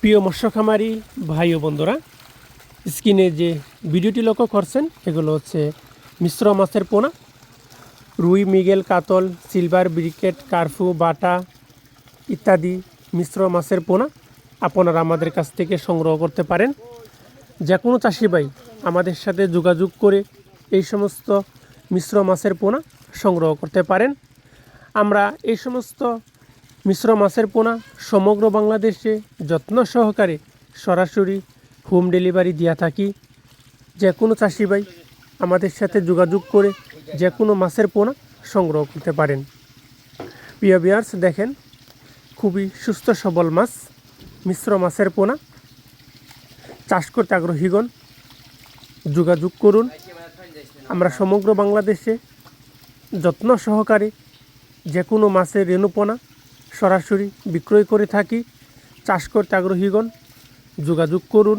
প্রিয় মৎস্য খামারি ভাই ও বন্ধুরা, স্ক্রিনে যে ভিডিওটি লক্ষ্য করছেন, এগুলো হচ্ছে মিশ্র মাছের পোনা। রুই, মিগেল, কাতল, সিলভার, ব্রিকেট, কার্ফু, বাটা ইত্যাদি মিশ্র মাছের পোনা আপনারা আমাদের কাছ থেকে সংগ্রহ করতে পারেন। যে কোনো চাষি ভাই আমাদের সাথে যোগাযোগ করে এই সমস্ত মিশ্র মাছের পোনা সংগ্রহ করতে পারেন। আমরা এই সমস্ত মিশ্র মাছের পোনা সমগ্র বাংলাদেশে যত্ন সহকারে সরাসরি হোম ডেলিভারি দিয়া থাকি। যে কোনো চাষি ভাই আমাদের সাথে যোগাযোগ করে যে কোনো মাছের পোনা সংগ্রহ করতে পারেন। প্রিয় বিয়ার্স দেখেন, খুবই সুস্থ সবল মাছ, মিশ্র মাছের পোনা। চাষ করতে আগ্রহীগণ যোগাযোগ করুন। আমরা সমগ্র বাংলাদেশে যত্ন সহকারে যে কোনো মাছের রেণুপোনা সরাসরি বিক্রয় করে থাকি। চাষ করতে আগ্রহীগণ যোগাযোগ করুন।